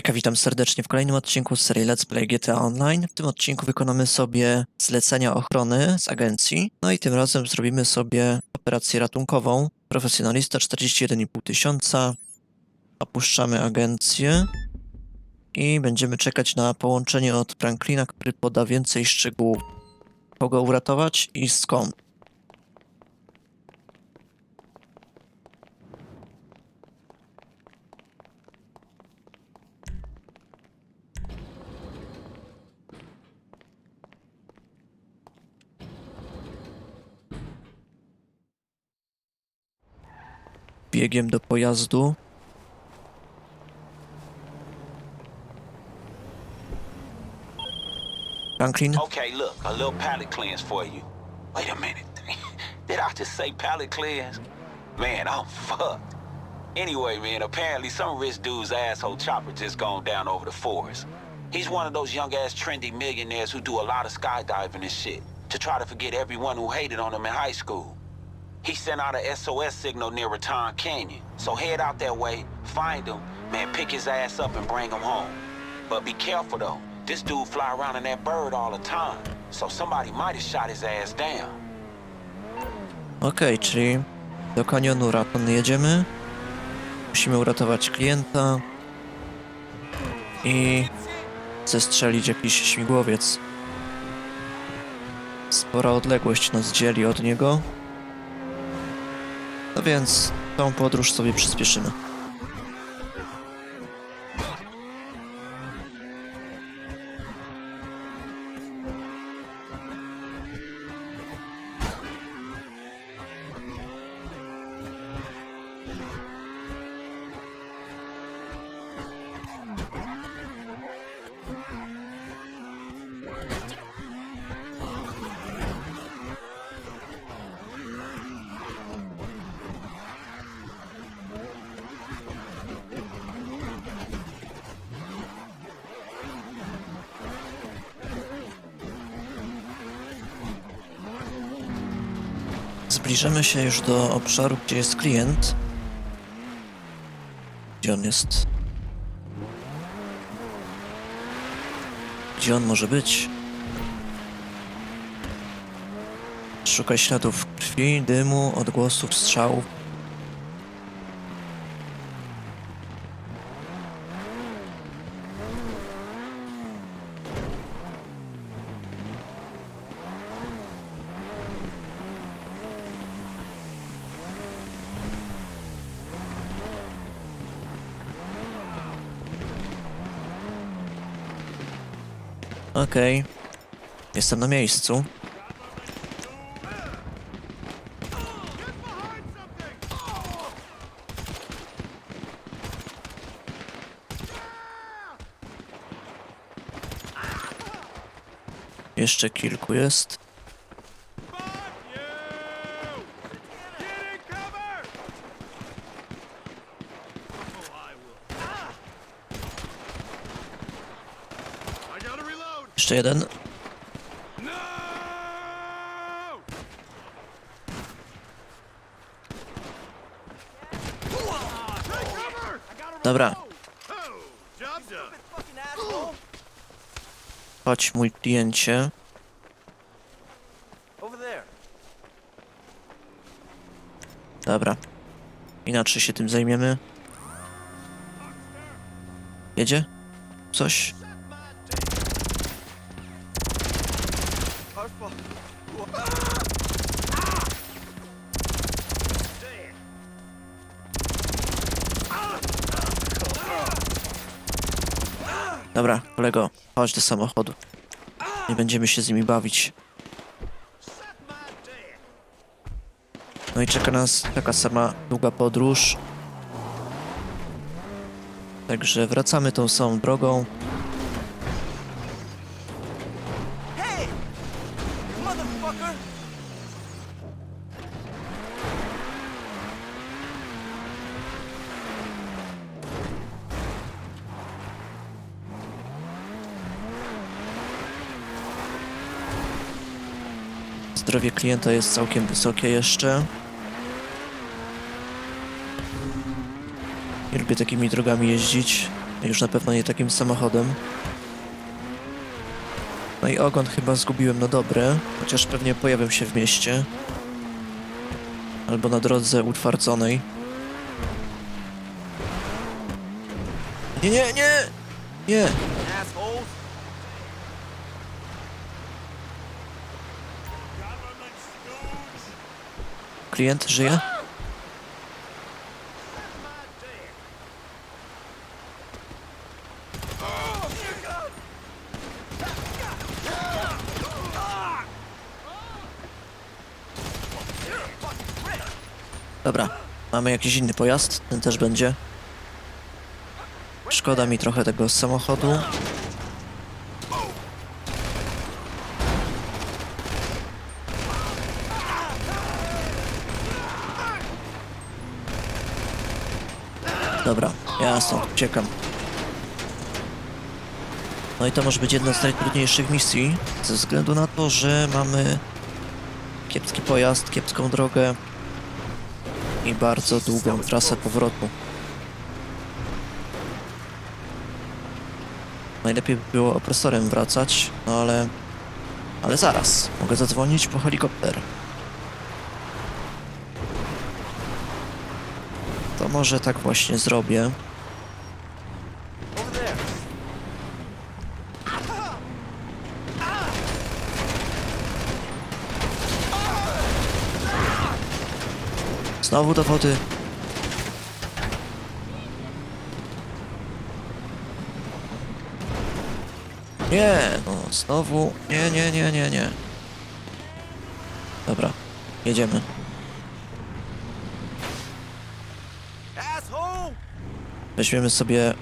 Hejka, witam serdecznie w kolejnym odcinku z serii Let's Play GTA Online. W tym odcinku wykonamy sobie zlecenia ochrony z agencji. No i tym razem zrobimy sobie operację ratunkową. Profesjonalista 41,5 tysiąca. Opuszczamy agencję. I będziemy czekać na połączenie od Franklina, który poda więcej szczegółów. Kogo uratować i skąd. Biegiem do pojazdu. Franklin, Okay, look, a little palate cleanse for you. Wait a minute. Did I just say palate cleanse? Man, I'm fucked. Anyway, man, apparently some rich dude's asshole chopper just gone down over the forest. He's one of those young ass trendy millionaires who do a lot of skydiving and shit to try to forget everyone who hated on him in high school. He sent out a SOS signal near Raton Canyon. So head out that way, find him, man, pick his ass up and bring him home. But be careful though. This dude fly around in that bird all the time. So somebody might have shot his ass down. Okej, czyli do kanionu Raton jedziemy. Musimy uratować klienta i zestrzelić jakiś śmigłowiec. Spora odległość nas dzieli od niego. No więc tą podróż sobie przyspieszymy. Zbliżamy się już do obszaru, gdzie jest klient. Gdzie on jest? Gdzie on może być? Szukaj śladów krwi, dymu, odgłosów strzałów. Okej. Jestem na miejscu. Jeszcze kilku jest. Jeszcze jeden. Dobra, chodź mój kliencie. Dobra. Inaczej się tym zajmiemy. Jedzie? Coś? Dobra, kolego, chodź do samochodu. Nie będziemy się z nimi bawić. No i czeka nas taka sama długa podróż. Także wracamy tą samą drogą. Hey! Motherfucker! Zdrowie klienta jest całkiem wysokie jeszcze. Nie lubię takimi drogami jeździć. Już na pewno nie takim samochodem. No i ogon chyba zgubiłem na dobre, chociaż pewnie pojawią się w mieście. Albo na drodze utwardzonej. Nie, nie, nie! Nie! Klient żyje? Dobra, mamy jakiś inny pojazd, ten też będzie. Szkoda mi trochę tego samochodu. Dobra, ja stąd uciekam. No i to może być jedna z najtrudniejszych misji, ze względu na to, że mamy kiepski pojazd, kiepską drogę i bardzo długą trasę powrotu. Najlepiej by było opresorem wracać, no ale... Ale zaraz, mogę zadzwonić po helikopter. Może tak właśnie zrobię. Znowu do wody. Nie, no znowu. Nie, nie, nie, nie, nie. Dobra, jedziemy. Weźmiemy sobie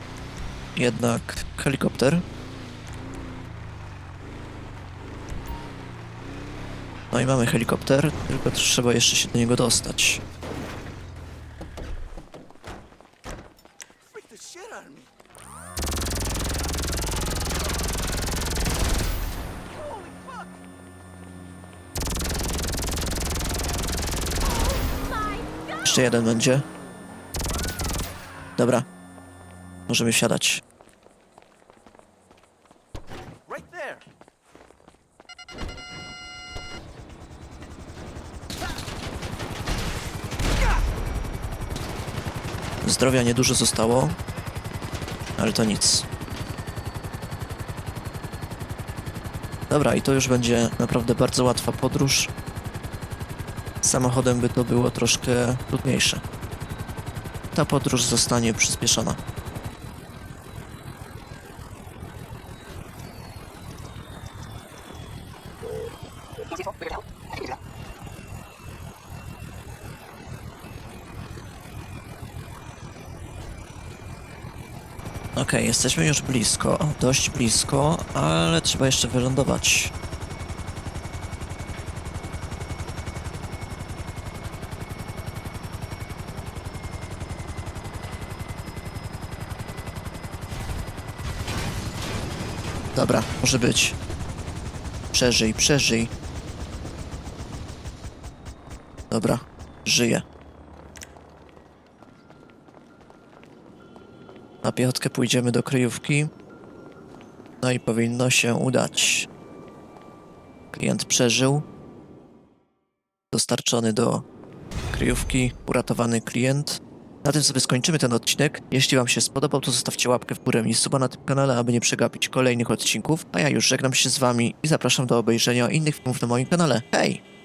jednak helikopter. No i mamy helikopter, tylko trzeba jeszcze się do niego dostać. Jeszcze jeden będzie. Dobra. Możemy wsiadać. Zdrowia niedużo zostało, ale to nic. Dobra, i to już będzie naprawdę bardzo łatwa podróż. Samochodem by to było troszkę trudniejsze. Ta podróż zostanie przyspieszona. Okej, jesteśmy już blisko, dość blisko, ale trzeba jeszcze wylądować. Dobra, może być. Przeżyj, przeżyj. Dobra, żyję. Na piechotkę pójdziemy do kryjówki. No i powinno się udać. Klient przeżył. Dostarczony do kryjówki, uratowany klient. Na tym sobie skończymy ten odcinek. Jeśli Wam się spodobał, to zostawcie łapkę w górę i suba na tym kanale, aby nie przegapić kolejnych odcinków. A ja już żegnam się z Wami i zapraszam do obejrzenia innych filmów na moim kanale. Hej!